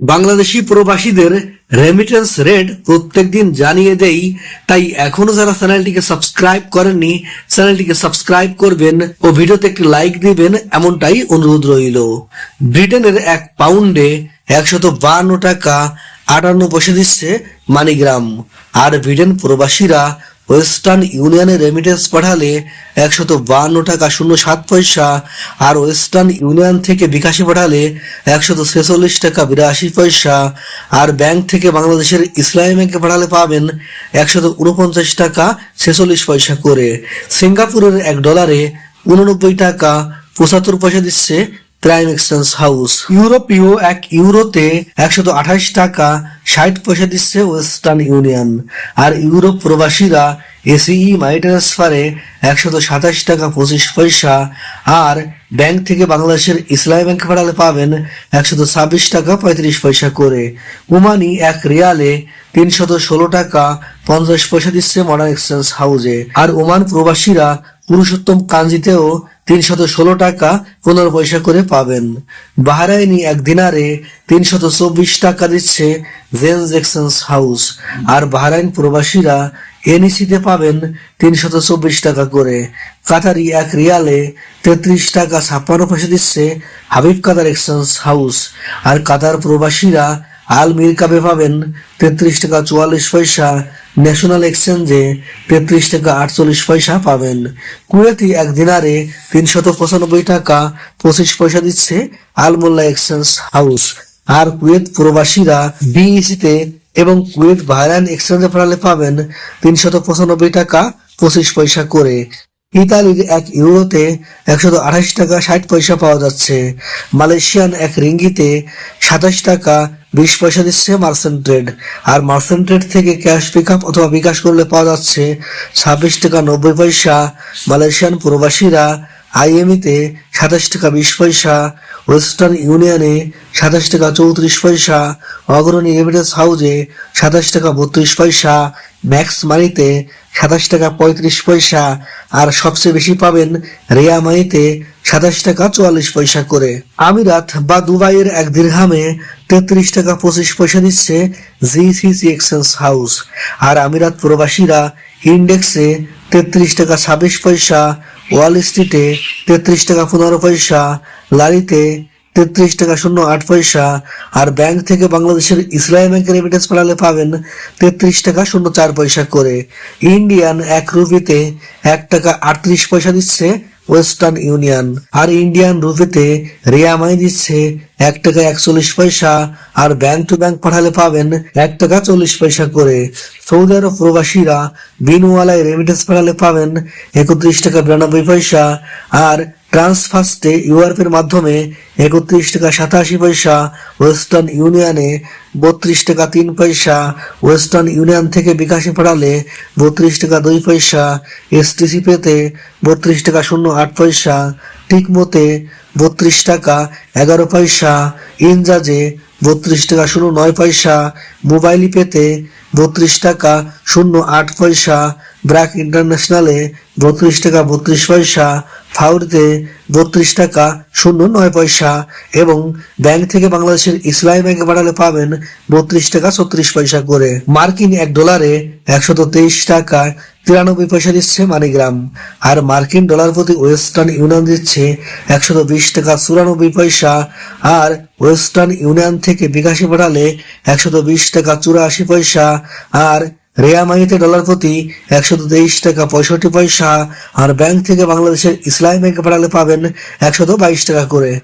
বাংলাদেশি প্রবাসীদের remittance rate প্রত্যেকদিন জানিয়ে দেই, তাই এখনও যারা চ্যানেলটিকে সাবস্ক্রাইব করেননি, চ্যানেলটিকে সাবস্ক্রাইব করবেন ও ভিডিওতে একটি লাইক দিবেন, এমনটাই অনুরোধ রইল। ব্রিটেনের এক পাউন্ডে একশত বান্ন টাকা আটান্ন পয়সা দিচ্ছে মানিগ্রাম। আর ব্রিটেন প্রবাসীরা ওয়েস্টার্ন ইউনিয়নে রেমিটেন্স পাঠালে একশত বান্ন টাকা শূন্য সাত পয়সা আর ওয়েস্টার্ন ইউনিয়ন থেকে বিকাশে পাঠালে একশত ছেচল্লিশ টাকা বিরাশি পয়সা আর ব্যাংক থেকে বাংলাদেশের ইসলামী ব্যাংকে পাঠালে পাবেন একশত উনপঞ্চাশ টাকা ছেচল্লিশ পয়সা করে। সিঙ্গাপুরের এক ডলারে উননব্বই টাকা পঁচাত্তর পয়সা দিচ্ছে প্রাইম এক্সচেঞ্জ হাউস ইউরোপীয় এক ইউরোতে একশত আঠাশ টাকা ষাট পয়সা দিচ্ছে ওয়েস্টার্ন ইউনিয়ন। আর ইউরোপ প্রবাসীরা এসিই মাই ট্রান্সফারে একশত সাতাশ টাকা পঁচিশ পয়সা। আর ব্যাংক থেকে বাংলাদেশের ইসলামী ব্যাংকে পাঠালে পাবেন একশত ছাব্বিশ টাকা পঁয়ত্রিশ পয়সা করে। ওমানি এক রিয়ালে তিনশত ষোলো টাকা পঞ্চাশ পয়সা দিচ্ছে মডার্ন এক্সচেঞ্জ হাউসে আর ওমান প্রবাসীরা পুরুষোত্তম কাঞ্জিতেও তিনশত ষোলো টাকা পনেরো পয়সা করে পাবেন। বাহারাইনি এক দিনারে তিনশত চব্বিশ টাকা দিচ্ছে জেন্স এক্সচেঞ্জ হাউস। আর বাহারাইন প্রবাসীরা এনইসিতে পাবেন তিনশত চব্বিশ টাকা করে। কাতারি এক রিয়ালে তেত্রিশ টাকা ছাপ্পান্ন পয়সা দিচ্ছে হাবিব কাতার এক্সচেঞ্জ হাউস। আর কাতার প্রবাসীরা আল মির কাপে পাবেন তেত্রিশ টাকা চুয়াল্লিশ পয়সা। ন্যাশনাল এক্সচেঞ্জে তেত্রিশ টাকা আটচল্লিশ পয়সা পাবেন। কুয়েতি এক দিনারে তিনশত পঁচানব্বই টাকা পঁচিশ পয়সা দিচ্ছে আলমোল্লা এক্সচেঞ্জ হাউস আর কুয়েত প্রবাসীরা বিইসিতে এবং কুয়েত বাহরাইন এক্সচেঞ্জে পাঠালে পাবেন তিনশত পঁচানব্বই টাকা পঁচিশ পয়সা করে। ইতালির এক ইউরোতে একশত আঠাশ টাকা ষাট পয়সা পাওয়া যাচ্ছে। মালয়েশিয়ান এক রিঙ্গিতে সাতাশ টাকা বিশ পয়সা দিচ্ছে মার্সেন্ট ট্রেড আর মার্সেন্ট ট্রেড থেকে ক্যাশ পিক আপ অথবা বিকাশ করলে পাওয়া যাচ্ছে ছাব্বিশ টাকা নব্বই পয়সা। মালয়েশিয়ান প্রবাসীরা আইএমইতে সাতাশ টাকা বিশ পয়সা ওয়েস্টার্ন ইউনিয়নে সাতাশ টাকা চৌত্রিশ পয়সা, অগ্রণী এমিরেটস হাউজে সাতাশ টাকা বত্রিশ পয়সা ম্যাক্স মানিতে সাতাশ টাকা পঁয়ত্রিশ পয়সা, আর সবচেয়ে বেশি পাবেন রেয়া মানিতে সাতাশ টাকা চুয়াল্লিশ পয়সা করে। আমিরাত বা দুবাইয়ের এক দীর্ঘামে তেত্রিশ টাকা পঁচিশ পয়সা দিচ্ছে জিসিসি এক্সচেঞ্জ হাউস। আর আমিরাত প্রবাসীরা ইন্ডেক্সে তেত্রিশ টাকা ছাব্বিশ পয়সা, ওয়াল স্ট্রিটে তেত্রিশ টাকা পনেরো পয়সা, লারিতে তেত্রিশ টাকা শূন্য আট পয়সা। আর ব্যাংক থেকে বাংলাদেশের ইসলামী ব্যাংকের রেমিটেন্স পাঠালে পাবেন তেত্রিশ টাকা শূন্য চার পয়সা করে। ইন্ডিয়ান এক রুপিতে এক টাকা আটত্রিশ পয়সা দিচ্ছে ওয়েস্টার্ন ইউনিয়ন। আর ইন্ডিয়ান রুপিতে রিয়ামাই দিচ্ছে এক টাকা একচল্লিশ পয়সা। আর ব্যাংক টু ব্যাংক পাঠালে পাবেন এক টাকা চল্লিশ পয়সা করে। সৌদি আরব প্রবাসীরা বিনওয়ালায় রেমিটেন্স পাঠালে পাবেন একত্রিশ টাকা বিরানব্বই পয়সা। আর ট্রান্সফার্স্টে ইউআরপের মাধ্যমে একত্রিশ টাকা সাতাশি পয়সা, ওয়েস্টার্ন ইউনিয়নে বত্রিশ টাকা তিন পয়সা, ওয়েস্টার্ন ইউনিয়ন থেকে বিকাশে পাঠালে বত্রিশ টাকা দুই পয়সা, এসটিসি পেতে বত্রিশ টাকা শূন্য আট পয়সা ঠিকমতে বত্রিশ টাকা এগারো পয়সা, ইনজাজে বত্রিশ টাকা শূন্য নয় পয়সা, মোবাইলি পেতে বত্রিশ টাকা শূন্য আট পয়সা, ব্র্যাক ইন্টারন্যাশনালে বত্রিশ টাকা বত্রিশ পয়সা ফাউরিতে বত্রিশ টাকা, শূন্য নয় পয়সা এবং ব্যাংক থেকে বাংলাদেশের ইসলামী ব্যাংকে পাঠালে পাবেন বত্রিশ টাকা ছত্রিশ পয়সা করে। মার্কিন এক ডলারে একশত তেইশ টাকা, তিরানব্বই পয়সা দিচ্ছে মানিগ্রাম। আর মার্কিন ডলার প্রতি ওয়েস্টার্ন ইউনিয়ন দিচ্ছে একশত বিশ টাকা চুরানব্বই পয়সা। আর ওয়েস্টার্ন ইউনিয়ন থেকে বিকাশে পাঠালে একশত বিশ টাকা চুরাশি পয়সা। আর রেয়ামাইতে ডলার প্রতি একশো তেইশ টাকা পঁয়ষট্টি পয়সা, আর ব্যাংক থেকে বাংলাদেশের ইসলামী ব্যাংকে পাঠালে পাবেন একশত বাইশ টাকা করে।